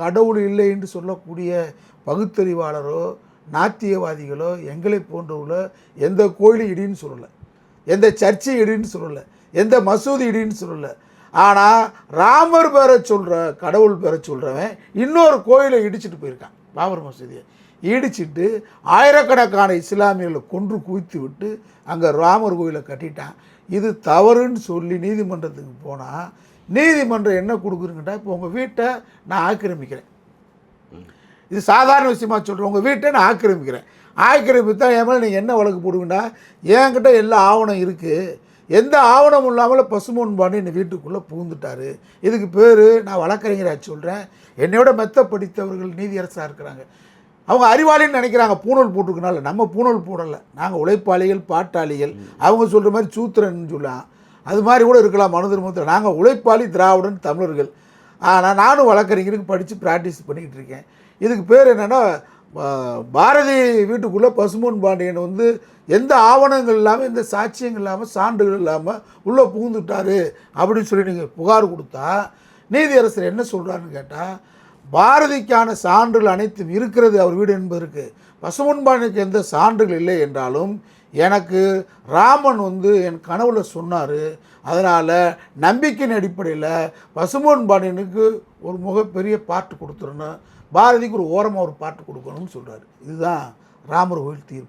கடவுள் இல்லை என்று சொல்லக்கூடிய பகுத்தறிவாளரோ நாத்தியவாதிகளோ எங்களை போன்றவர்களோ எந்த கோயிலும் இடின்னு சொல்லலை. எந்த சர்ச்சை இடின்னு சொல்லலை. எந்த மசூதி இடின்னு சொல்லலை. ஆனால் ராமர் பேரை சொல்கிற கடவுள் பேரை சொல்கிறவன் இன்னொரு கோயிலை இடிச்சிட்டு போயிருக்கான். பாபர் மசூதியை இடிச்சிட்டு ஆயிரக்கணக்கான இஸ்லாமியர்களை கொன்று குவித்து விட்டு அங்கே ராமர் கோயிலை கட்டிட்டான். இது தவறுன்னு சொல்லி நீதிமன்றத்துக்கு போனால் நீதிமன்றம் என்ன கொடுக்குறீங்கட்டா இப்போ உங்கள் வீட்டை நான் ஆக்கிரமிக்கிறேன். இது சாதாரண விஷயமா சொல்கிறேன் உங்கள் வீட்டை நான் ஆக்கிரமிக்கிறேன். ஆக்கிரமித்தா என் மேலே நீங்கள் என்ன வழக்கு போடுவீங்கன்னா என்கிட்ட எல்லா ஆவணம் இருக்குது எந்த ஆவணமும் இல்லாமல் பசுமோன் பாண்டி என் வீட்டுக்குள்ளே பூந்துட்டார் இதுக்கு பேர் நான் வழக்கறிஞராக சொல்கிறேன் என்னையோட மெத்த படித்தவர்கள் நீதியரசாக இருக்கிறாங்க. அவங்க அறிவாளின்னு நினைக்கிறாங்க. பூணூல் போட்டிருக்கனால நம்ம பூணூல் போடலை. நாங்கள் உழைப்பாளிகள் பாட்டாளிகள். அவங்க சொல்கிற மாதிரி சூத்திரன்னு சொல்லலாம். அது மாதிரி கூட இருக்கலாம் மனு திருமணத்தில். நாங்கள் உழைப்பாளி திராவிடன் தமிழர்கள். ஆனால் நானும் வழக்கறிஞருக்கு படித்து ப்ராக்டிஸ் பண்ணிக்கிட்டு இருக்கேன். இதுக்கு பேர் என்னென்னா பாரதி வீட்டுக்குள்ளே பசுமோன் பாண்டியன் வந்து எந்த ஆவணங்கள் இல்லாமல் எந்த சாட்சியங்கள் இல்லாமல் சான்றுகள் இல்லாமல் உள்ளே புகுந்துட்டாரு அப்படின்னு சொல்லி நீங்கள் புகார் கொடுத்தா நீதியரசர் என்ன சொல்கிறாருன்னு கேட்டால் பாரதிக்கான சான்றுகள் அனைத்தும் இருக்கிறது அவர் வீடு என்பதற்கு. பசுமன் எந்த சான்றுகள் இல்லை என்றாலும் எனக்கு ராமன் வந்து என் கனவுல சொன்னார். அதனால் நம்பிக்கையின் அடிப்படையில் பசுமோன் பாண்டியனுக்கு ஒரு மிகப்பெரிய பாட்டு கொடுத்துடணும். பாரதிக்கு ஒரு ஓரமாக ஒரு பாட்டு கொடுக்கணும்னு சொல்கிறாரு இதுதான் ராமர் கோயில் தீர்ப்பு.